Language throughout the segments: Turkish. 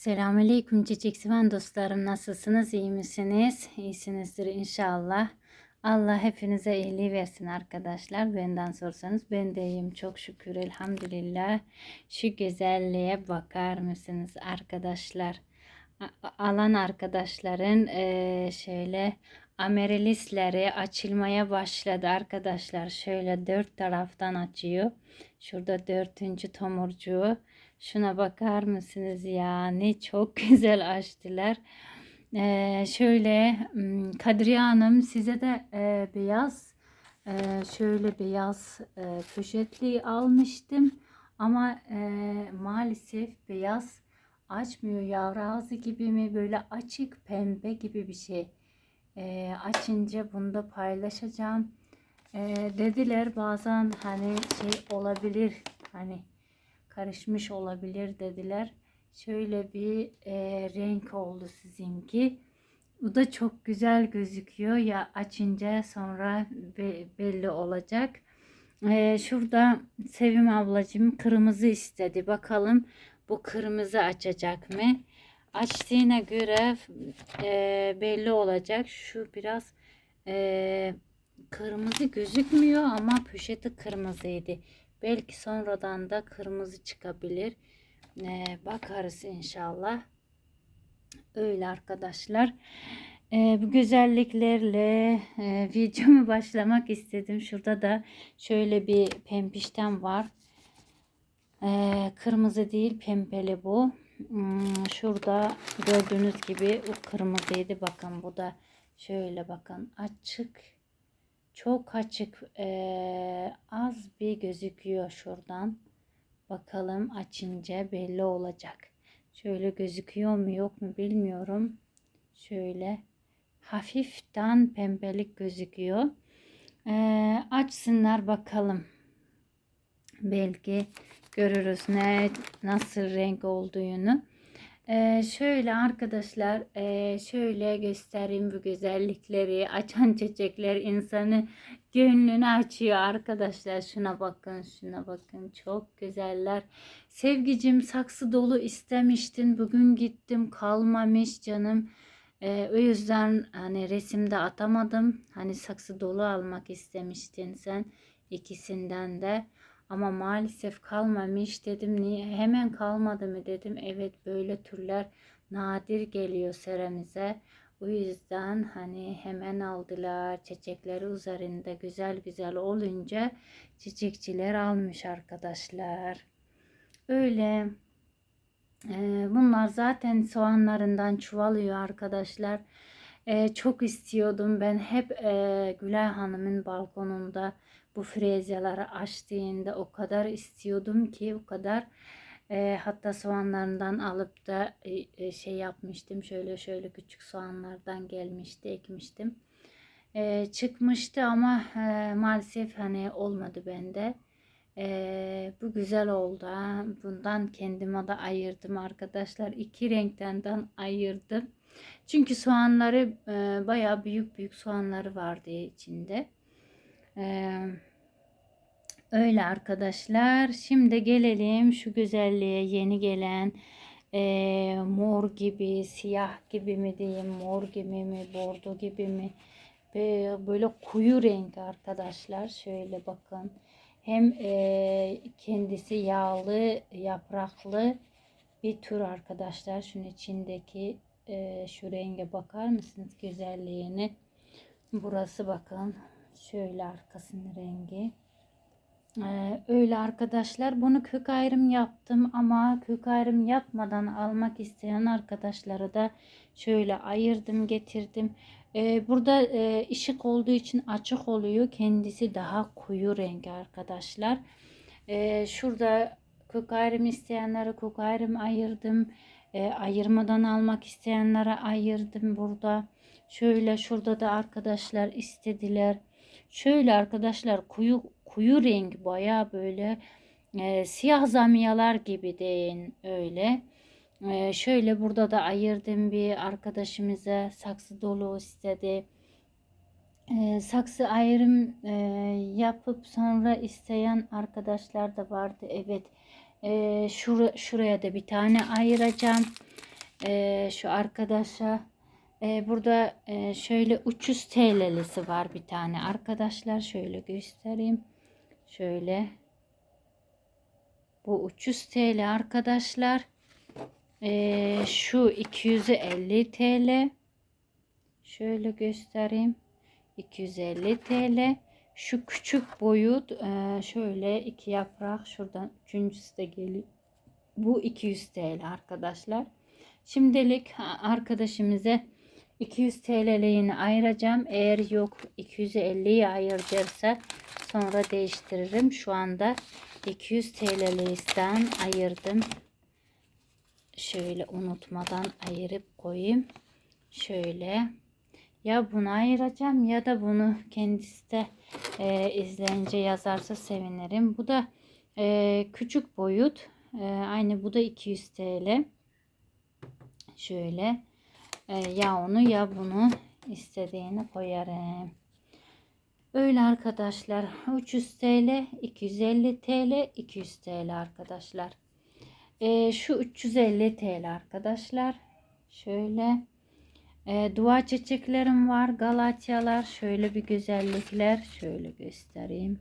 Selamünaleyküm çiçek seven dostlarım. Nasılsınız? İyi misiniz? İyisinizdir inşallah. Allah hepinize iyiliği versin arkadaşlar. Benden sorsanız ben de iyiyim. Çok şükür elhamdülillah. Şu güzelliğe bakar mısınız arkadaşlar? Alan arkadaşların eee, şöyle amelilisleri açılmaya başladı arkadaşlar. Şöyle dört taraftan açıyor. Şurada dörtüncü tomurcuğu. Şuna bakar mısınız yani çok güzel açtılar. Ee, şöyle Kadriye Hanım size de e, beyaz e, şöyle beyaz e, poşetli almıştım ama e, maalesef beyaz açmıyor yavru ağzı gibi mi böyle açık pembe gibi bir şey. E, açınca bunu da paylaşacağım. E, dediler bazen hani şey olabilir hani karışmış olabilir dediler. Şöyle bir e, renk oldu sizinki. Bu da çok güzel gözüküyor. Ya açınca sonra be- belli olacak. E, şurada Sevim ablacığım kırmızı istedi. Bakalım bu kırmızı açacak mı? Açtığına göre e, belli olacak. Şu biraz e, kırmızı gözükmüyor ama poşeti kırmızıydı. Belki sonradan da kırmızı çıkabilir. Ee, bakarız inşallah. Öyle arkadaşlar. Ee, bu güzelliklerle e, videomu başlamak istedim. Şurada da şöyle bir pempişten var. Ee, kırmızı değil pembeli bu. Hmm, şurada gördüğünüz gibi o kırmızıydı. Bakın bu da şöyle bakın açık çok açık eee, az bir gözüküyor şuradan. Bakalım açınca belli olacak. Şöyle gözüküyor mu yok mu bilmiyorum. Şöyle hafiften pembelik gözüküyor. Eee, açsınlar bakalım. Belki görürüz ne nasıl renk olduğunu. Ee, şöyle arkadaşlar e, şöyle göstereyim bu güzellikleri. Açan çiçekler insanı gönlünü açıyor arkadaşlar. Şuna bakın şuna bakın. Çok güzeller. Sevgicim saksı dolu istemiştin. Bugün gittim kalmamış canım. Ee, o yüzden hani resimde atamadım. Hani saksı dolu almak istemiştin sen ikisinden de ama maalesef kalmamış dedim. Niye hemen kalmadı mı dedim. Evet böyle türler nadir geliyor seremize. O yüzden hani hemen aldılar. Çiçekleri üzerinde güzel güzel olunca çiçekçiler almış arkadaşlar. Öyle. Ee, bunlar zaten soğanlarından çuvalıyor arkadaşlar. Ee, çok istiyordum. Ben hep e, Gülay Hanım'ın balkonunda bu frezyaları açtığında o kadar istiyordum ki o kadar e, hatta soğanlarından alıp da e, e, şey yapmıştım. Şöyle şöyle küçük soğanlardan gelmişti ekmiştim. E, çıkmıştı ama e, maalesef hani olmadı bende. E, bu güzel oldu. Bundan kendime de ayırdım arkadaşlar. İki renktenden ayırdım çünkü soğanları e, bayağı büyük büyük soğanları vardı içinde. Ee, öyle arkadaşlar. Şimdi gelelim şu güzelliğe yeni gelen e, mor gibi, siyah gibi mi diyeyim, mor gibi mi, bordo gibi mi? Böyle koyu renk arkadaşlar. Şöyle bakın. Hem e, kendisi yağlı, yapraklı bir tür arkadaşlar. Şunun içindeki e, şu renge bakar mısınız güzelliğini? Burası bakın Şöyle arkasının rengi. Ee, öyle arkadaşlar bunu kök ayrım yaptım ama kök ayrım yapmadan almak isteyen arkadaşları da şöyle ayırdım getirdim. Ee, burada e, ışık olduğu için açık oluyor. Kendisi daha koyu renk arkadaşlar. Ee, şurada kök ayrım isteyenlere kök ayrım ayırdım. Ee, ayırmadan almak isteyenlere ayırdım burada. Şöyle şurada da arkadaşlar istediler. Şöyle arkadaşlar koyu koyu renk baya böyle e, siyah zamiyalar gibi deyin öyle. E, şöyle burada da ayırdım bir arkadaşımıza saksı dolu istedi. E, saksı ayrım e, yapıp sonra isteyen arkadaşlar da vardı. Evet. E, şura, şuraya da bir tane ayıracağım. Ee, şu arkadaşa. E, burada e, şöyle 300 TL'lisi var bir tane. Arkadaşlar şöyle göstereyim. Şöyle. Bu 300 TL arkadaşlar. Ee, şu 250 TL şöyle göstereyim. 250 TL şu küçük boyut e, şöyle iki yaprak şuradan üçüncüsü de geliyor. Bu 200 TL arkadaşlar. Şimdilik arkadaşımıza 200 TL'liğini ayıracağım. Eğer yok 250'yi ayır sonra değiştiririm. Şu anda 200 TL'listen ayırdım. Şöyle unutmadan ayırıp koyayım. Şöyle. Ya bunu ayıracağım ya da bunu kendisi de e, izleyince yazarsa sevinirim. Bu da e, küçük boyut. E, aynı bu da 200 TL. Şöyle e, ya onu ya bunu istediğini koyarım. Öyle arkadaşlar. 300 TL, 250 TL, 200 TL arkadaşlar. E, şu 350 TL arkadaşlar. Şöyle e, dua çiçeklerim var. Galatyalar. Şöyle bir güzellikler. Şöyle göstereyim.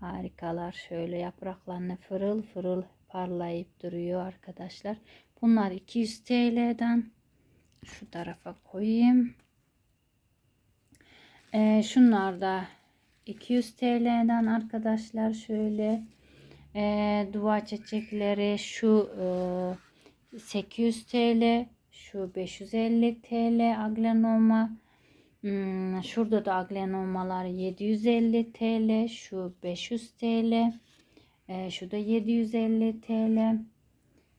Harikalar. Şöyle yapraklarını fırıl fırıl parlayıp duruyor arkadaşlar. Bunlar 200 TL'den. Şu tarafa koyayım. E, şunlar da 200 TL'den arkadaşlar. Şöyle e, dua çiçekleri şu e, 800 TL şu 550 TL aglenoma. Şurada da aglenomalar 750 TL. Şu 500 TL. E, şu da 750 TL.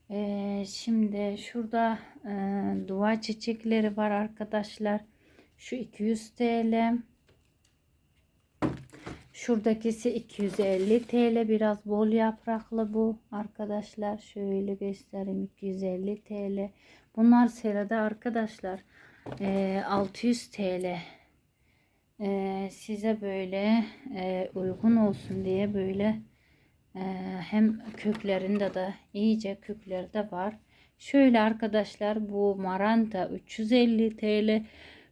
E, şimdi şurada e, dua çiçekleri var arkadaşlar. Şu 200 TL. Şuradakisi 250 TL. Biraz bol yapraklı bu arkadaşlar. Şöyle göstereyim. 250 TL. Bunlar serada arkadaşlar. E, 600 TL. E, size böyle e, uygun olsun diye böyle e, hem köklerinde de iyice kökleri de var. Şöyle arkadaşlar bu maranta 350 TL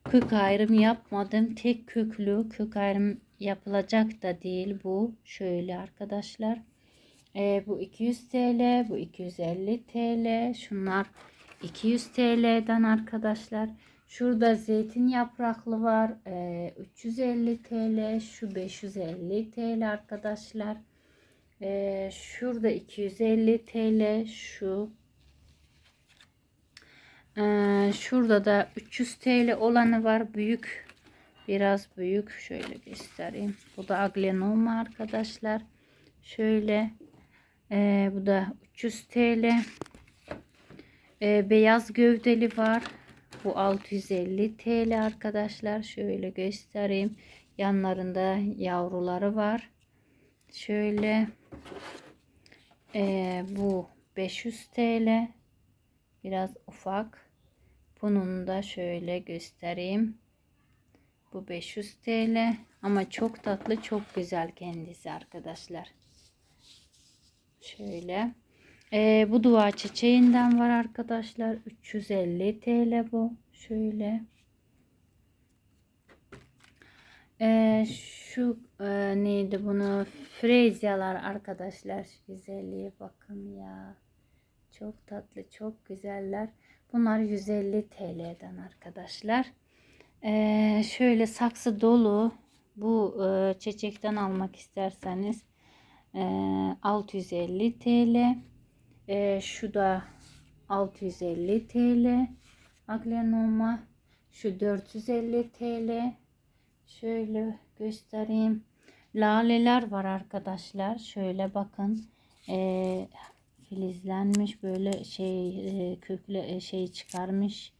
kök ayrım yapmadım. Tek köklü kök ayrım yapılacak da değil bu. Şöyle arkadaşlar. E, bu 200 TL, bu 250 TL. Şunlar 200 TL'den arkadaşlar. Şurada zeytin yapraklı var. E, 350 TL. Şu 550 TL arkadaşlar. E, şurada 250 TL. Şu e, şurada da 300 TL olanı var. Büyük Biraz büyük. Şöyle göstereyim. Bu da aglenoma arkadaşlar. Şöyle. E, bu da 300 TL. E, beyaz gövdeli var. Bu 650 TL arkadaşlar. Şöyle göstereyim. Yanlarında yavruları var. Şöyle. E, bu 500 TL. Biraz ufak. Bunun da şöyle göstereyim. Bu 500 TL ama çok tatlı çok güzel kendisi arkadaşlar. Şöyle. Ee, bu dua çiçeğinden var arkadaşlar. 350 TL bu. Şöyle. Ee, şu e, neydi bunu? Frezyalar arkadaşlar. Güzelliğe bakın ya. Çok tatlı çok güzeller. Bunlar 150 TL'den arkadaşlar. Ee, şöyle saksı dolu bu e, çiçekten almak isterseniz e, 650 TL e, şu da 650 TL aglenoma şu 450 TL şöyle göstereyim. Laleler var arkadaşlar. Şöyle bakın. E, filizlenmiş böyle şey e, kökle e, şey çıkarmış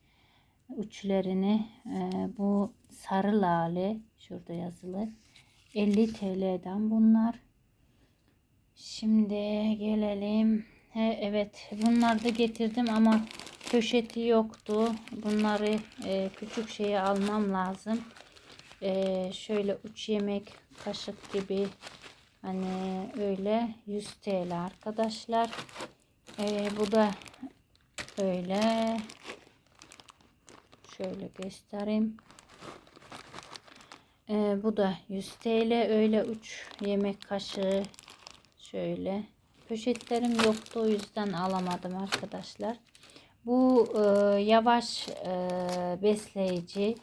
uçlarını. E, bu sarı lale şurada yazılı. 50 TL'den bunlar. Şimdi gelelim. He, evet bunları da getirdim ama köşeti yoktu. Bunları e, küçük şeye almam lazım. E, şöyle uç yemek kaşık gibi hani öyle 100 TL arkadaşlar. E, bu da öyle Şöyle göstereyim. Ee, bu da 100 TL. Öyle 3 yemek kaşığı şöyle. Poşetlerim yoktu o yüzden alamadım arkadaşlar. Bu e, yavaş e, besleyici.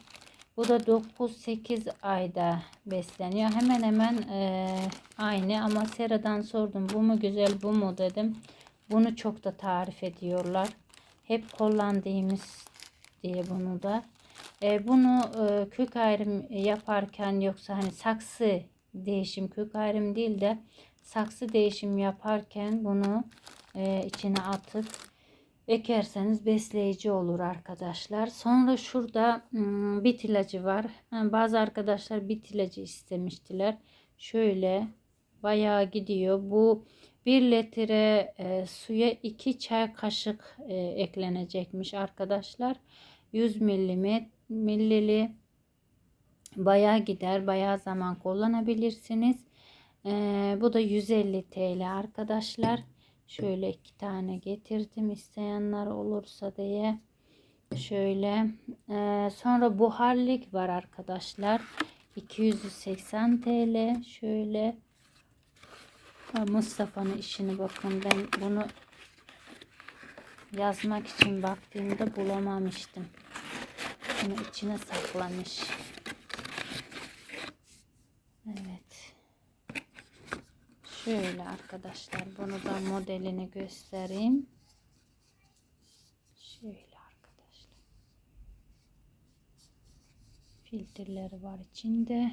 Bu da 9-8 ayda besleniyor. Hemen hemen e, aynı ama Sera'dan sordum bu mu güzel bu mu dedim. Bunu çok da tarif ediyorlar. Hep kullandığımız diye bunu da. E, bunu e, kök ayrım yaparken yoksa hani saksı değişim kök ayrım değil de saksı değişim yaparken bunu e, içine atıp ekerseniz besleyici olur arkadaşlar. Sonra şurada hmm, bit ilacı var. Ha, bazı arkadaşlar bit ilacı istemiştiler. Şöyle bayağı gidiyor. Bu 1 litre e, suya 2 çay kaşık e, eklenecekmiş arkadaşlar. 100 mililitre millili bayağı gider. Bayağı zaman kullanabilirsiniz. E, bu da 150 TL arkadaşlar. Şöyle iki tane getirdim isteyenler olursa diye. Şöyle e, sonra buharlık var arkadaşlar. 280 TL. Şöyle Mustafa'nın işini bakın ben bunu yazmak için baktığımda bulamamıştım. Bunu içine saklamış. Evet. Şöyle arkadaşlar bunu da modelini göstereyim. Şöyle arkadaşlar. Filtreleri var içinde.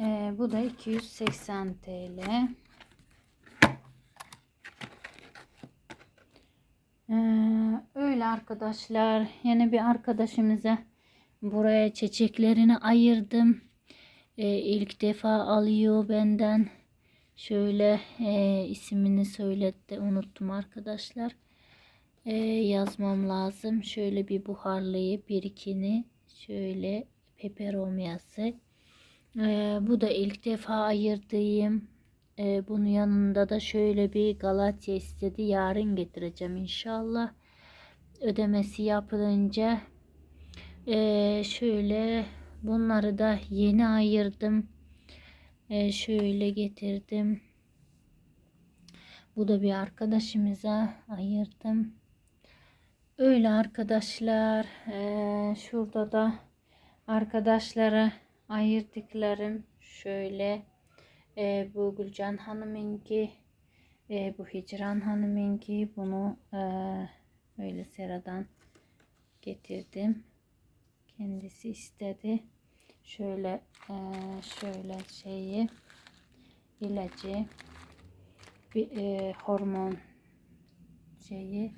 Ee, bu da 280 TL. Ee, öyle arkadaşlar. Yine bir arkadaşımıza buraya çiçeklerini ayırdım. Ee, ilk defa alıyor benden. Şöyle e, ismini söyletti unuttum arkadaşlar. Ee, yazmam lazım. Şöyle bir buharlıyı birikini şöyle peperomyası. Ee, bu da ilk defa ayırdığım. Ee, bunun yanında da şöyle bir Galatya istedi. Yarın getireceğim inşallah. Ödemesi yapılınca ee, şöyle bunları da yeni ayırdım. Ee, şöyle getirdim. Bu da bir arkadaşımıza ayırdım. Öyle arkadaşlar. Ee, şurada da arkadaşlara ayırdıklarım şöyle e, bu Gülcan Hanım'ınki e, bu Hicran Hanım'ınki bunu e, öyle seradan getirdim kendisi istedi şöyle e, şöyle şeyi ilacı bir e, hormon şeyi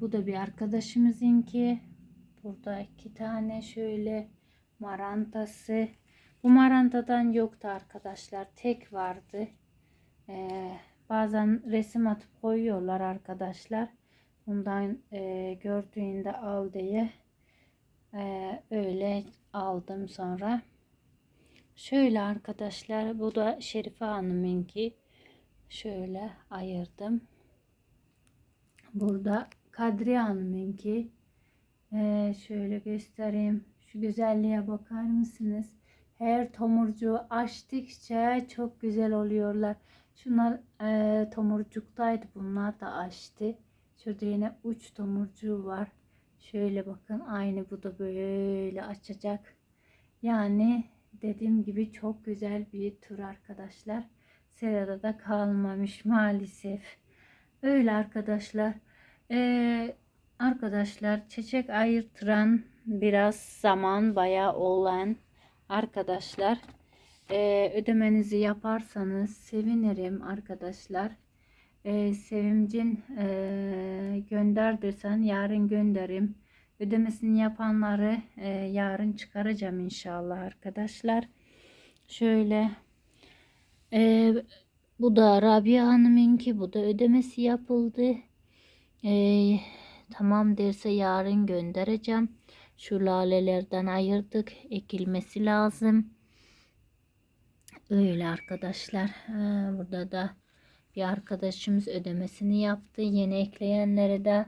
bu da bir arkadaşımızınki burada iki tane şöyle marantası bu marantadan yoktu arkadaşlar. Tek vardı. Ee, bazen resim atıp koyuyorlar arkadaşlar. Bundan e, gördüğünde al diye e, öyle aldım sonra. Şöyle arkadaşlar bu da Şerife Hanım'ınki. Şöyle ayırdım. Burada Kadriye Hanım'ınki. Ee, şöyle göstereyim. Şu güzelliğe bakar mısınız? Her tomurcuğu açtıkça çok güzel oluyorlar. Şunlar e, tomurcuktaydı. Bunlar da açtı. Şurada yine uç tomurcuğu var. Şöyle bakın aynı bu da böyle açacak. Yani dediğim gibi çok güzel bir tur arkadaşlar. Serada da kalmamış maalesef. Öyle arkadaşlar. Ee, arkadaşlar çiçek ayırtıran biraz zaman bayağı olan arkadaşlar e, ödemenizi yaparsanız sevinirim arkadaşlar e, sevimcin e, gönder yarın gönderim ödemesini yapanları e, yarın çıkaracağım inşallah arkadaşlar şöyle e, bu da Rabia Hanım'ınki bu da ödemesi yapıldı e, tamam derse yarın göndereceğim şu lalelerden ayırdık. Ekilmesi lazım. Öyle arkadaşlar. burada da bir arkadaşımız ödemesini yaptı. Yeni ekleyenlere de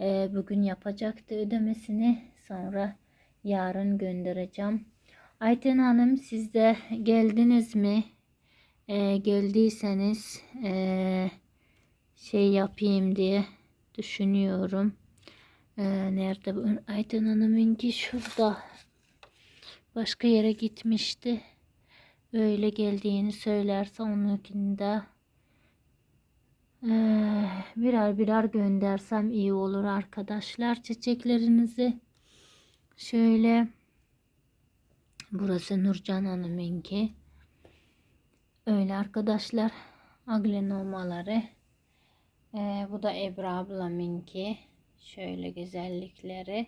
e, bugün yapacaktı ödemesini. Sonra yarın göndereceğim. Ayten Hanım siz de geldiniz mi? E, geldiyseniz e, şey yapayım diye düşünüyorum. E, nerede bu? Ayten Hanım'ınki şurada. Başka yere gitmişti. Öyle geldiğini söylerse onunkinde birer birer göndersem iyi olur arkadaşlar çiçeklerinizi. Şöyle burası Nurcan Hanım'ınki. Öyle arkadaşlar aglenomaları. Ee, bu da Ebru ablamınki. Şöyle güzellikleri.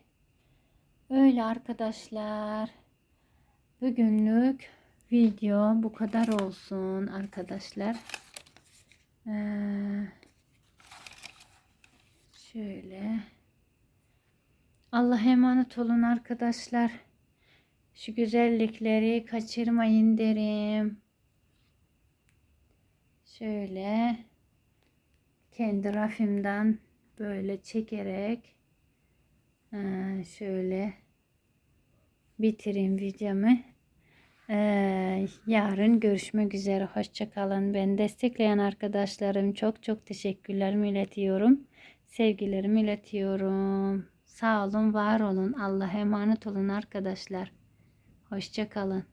Öyle arkadaşlar. Bugünlük video bu kadar olsun arkadaşlar. Ee, şöyle. Allah'a emanet olun arkadaşlar. Şu güzellikleri kaçırmayın derim. Şöyle kendi rafimden böyle çekerek ee, şöyle bitireyim videomu. Ee, yarın görüşmek üzere. Hoşçakalın. Beni destekleyen arkadaşlarım çok çok teşekkürlerimi iletiyorum. Sevgilerimi iletiyorum. Sağ olun, var olun. Allah'a emanet olun arkadaşlar. Hoşçakalın.